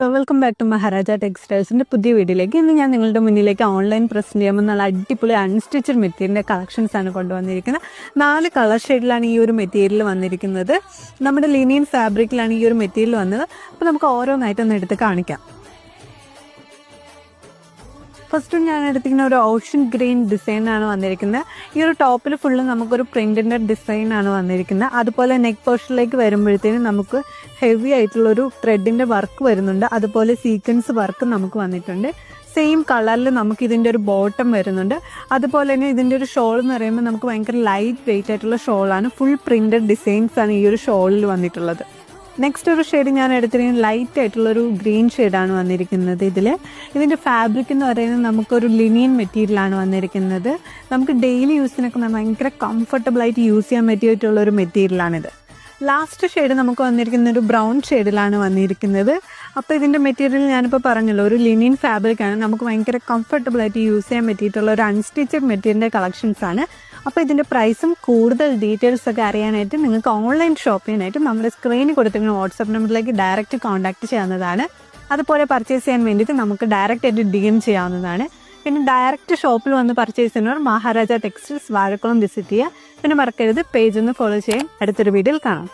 Welcome back to Maharaja ടെക്സ്റ്റൈൽസിന്റെ പുതിയ വീഡിയോയിലേക്ക്. ഇന്ന് ഞാൻ നിങ്ങളുടെ മുന്നിലേക്ക് ഓൺലൈൻ പ്രസ് ചെയ്യുമ്പോൾ നല്ല അടിപൊളി അൺസ്റ്റിച്ചഡ് മെറ്റീരിയലിന്റെ കളക്ഷൻസ് ആണ് കൊണ്ടുവന്നിരിക്കുന്നത്. നാല് കളർ ഷെയ്ഡിലാണ് ഈ ഒരു മെറ്റീരിയൽ വന്നിരിക്കുന്നത്. നമ്മുടെ ലിനിയൻ ഫാബ്രിക്കിലാണ് ഈ ഒരു മെറ്റീരിയൽ വന്നത്. അപ്പോൾ നമുക്ക് ഓരോന്നായിട്ടൊന്ന് എടുത്ത് കാണിക്കാം. ഫസ്റ്റ് ഞാൻ എടുത്തിരിക്കുന്ന ഒരു ഓഷൻ ഗ്രീൻ ഡിസൈനാണ് വന്നിരിക്കുന്നത്. ഈ ഒരു ടോപ്പിൽ ഫുള്ള് നമുക്കൊരു പ്രിന്റിന്റെ ഡിസൈനാണ് വന്നിരിക്കുന്നത്. അതുപോലെ നെക്ക് പോർഷനിലേക്ക് വരുമ്പോഴത്തേനും നമുക്ക് ഹെവി ആയിട്ടുള്ള ഒരു ത്രെഡിന്റെ വർക്ക് വരുന്നുണ്ട്. അതുപോലെ സീക്വൻസ് വർക്ക് നമുക്ക് വന്നിട്ടുണ്ട്. സെയിം കളറിൽ നമുക്ക് ഇതിന്റെ ഒരു ബോട്ടം വരുന്നുണ്ട്. അതുപോലെ തന്നെ ഇതിന്റെ ഒരു ഷോൾ എന്ന് പറയുമ്പോൾ നമുക്ക് ഭയങ്കര ലൈറ്റ് വെയിറ്റ് ആയിട്ടുള്ള ഷോളാണ് ഫുൾ പ്രിന്റഡ് ഡിസൈൻസ് ആണ് ഈ ഒരു ഷോളിൽ വന്നിട്ടുള്ളത്. നെക്സ്റ്റ് ഒരു ഷെയ്ഡ് ഞാൻ എടുത്തിരിക്കുന്നത് ലൈറ്റ് ആയിട്ടുള്ള ഒരു ഗ്രീൻ ഷെയ്ഡാണ് വന്നിരിക്കുന്നത് ഇതിൽ ഇതിന്റെ ഫാബ്രിക് എന്ന് പറയുന്നത് നമുക്കൊരു ലിനിയൻ മെറ്റീരിയലാണ് വന്നിരിക്കുന്നത്. നമുക്ക് ഡെയിലി യൂസിനൊക്കെ ഭയങ്കര കംഫർട്ടബിൾ ആയിട്ട് യൂസ് ചെയ്യാൻ പറ്റിയിട്ടുള്ള ഒരു മെറ്റീരിയലാണിത് ലാസ്റ്റ് ഷെയ്ഡ് നമുക്ക് വന്നിരിക്കുന്ന ഒരു ബ്രൗൺ ഷെയ്ഡിലാണ് വന്നിരിക്കുന്നത്. അപ്പോൾ ഇതിന്റെ മെറ്റീരിയൽ ഞാനിപ്പോൾ പറഞ്ഞല്ലോ ഒരു ലിനിൻ ഫാബ്രിക് ആണ്. നമുക്ക് ഭയങ്കര കംഫർട്ടബിൾ ആയിട്ട് യൂസ് ചെയ്യാൻ പറ്റിയിട്ടുള്ള ഒരു അൺസ്റ്റിച്ചഡ് മെറ്റീരിയലിന്റെ ആണ്. അപ്പോൾ ഇതിന്റെ പ്രൈസും കൂടുതൽ ഡീറ്റെയിൽസ് ഒക്കെ അറിയാനായിട്ട് നിങ്ങൾക്ക് ഓൺലൈൻ ഷോപ്പ് നമ്മുടെ സ്ക്രീനിൽ കൊടുത്തിരിക്കുന്ന വാട്സപ്പ് നമ്പറിലേക്ക് ഡയറക്റ്റ് കോൺടാക്ട് ചെയ്യാവുന്നതാണ്. അതുപോലെ പർച്ചേസ് ചെയ്യാൻ വേണ്ടിയിട്ട് നമുക്ക് ഡയറക്റ്റ് ആയിട്ട് ഡി എം ചെയ്യാവുന്നതാണ്. പിന്നെ ഡയറക്റ്റ് ഷോപ്പിൽ വന്ന് പർച്ചേസ് ചെയ്യുന്നവർ മഹാരാജ ടെക്സ്റ്റൈൽസ് വാഴക്കുളം വിസിറ്റ് ചെയ്യുക. പിന്നെ മറക്കരുത് പേജ് ഒന്ന് ഫോളോ ചെയ്യാൻ അടുത്തൊരു വീഡിയോയിൽ കാണാം.